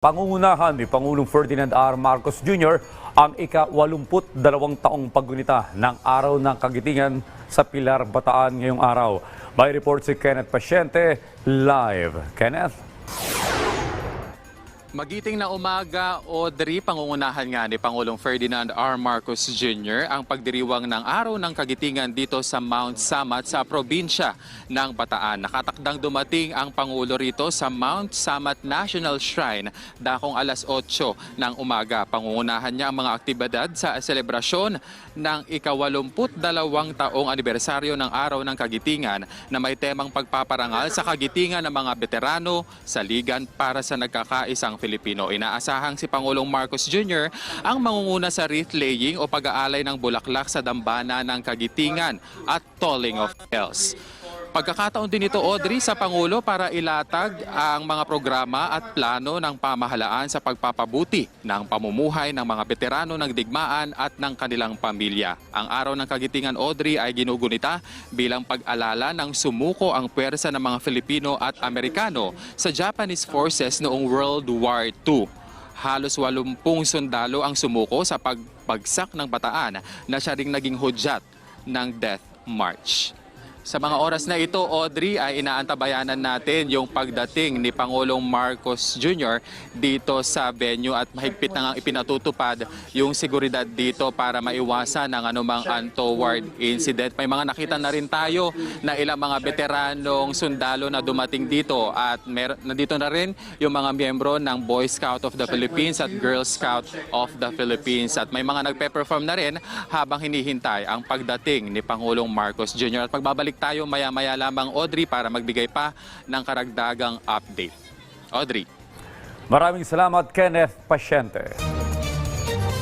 Pangungunahan ni Pangulong Ferdinand R. Marcos Jr. ang ika-82 taong paggunita ng Araw ng Kagitingan sa Pilar, Bataan ngayong araw. May report si Kenneth Pasyente live. Kenneth? Magiting na umaga, Audrey, pangungunahan nga ni Pangulong Ferdinand R. Marcos Jr. ang pagdiriwang ng Araw ng Kagitingan dito sa Mount Samat sa probinsya ng Bataan. Nakatakdang dumating ang Pangulo rito sa Mount Samat National Shrine dakong alas 8 ng umaga. Pangungunahan niya ang mga aktibidad sa selebrasyon ng ikawalumput dalawang taong anibersaryo ng Araw ng Kagitingan na may temang pagpaparangal sa kagitingan ng mga veterano sa ligan para sa nagkakaisang Filipino. Inaasahang si Pangulong Marcos Jr. ang mangunguna sa wreath laying o pag-aalay ng bulaklak sa dambana ng kagitingan at tolling of bells. Pagkakataon din ito, Audrey, sa Pangulo para ilatag ang mga programa at plano ng pamahalaan sa pagpapabuti ng pamumuhay ng mga veterano ng digmaan at ng kanilang pamilya. Ang Araw ng Kagitingan, Audrey, ay ginugunita bilang pag-alala ng sumuko ang pwersa ng mga Filipino at Amerikano sa Japanese forces noong World War II. Halos 80 sundalo ang sumuko sa pagbagsak ng bataan na siya ring naging hudyat ng Death March. Sa mga oras na ito, Audrey, ay inaantabayanan natin yung pagdating ni Pangulong Marcos Jr. dito sa venue at mahigpit na nga ipinatutupad yung seguridad dito para maiwasan ang anumang untoward incident. May mga nakita na rin tayo na ilang mga veteranong sundalo na dumating dito at mer- nandito na rin yung mga miyembro ng Boy Scout of the Philippines at Girl Scout of the Philippines at may mga nagpe-perform na rin habang hinihintay ang pagdating ni Pangulong Marcos Jr. At magbabalik tayo maya-maya lamang Audrey para magbigay pa ng karagdagang update. Audrey. Maraming salamat, Kenneth Pasyente.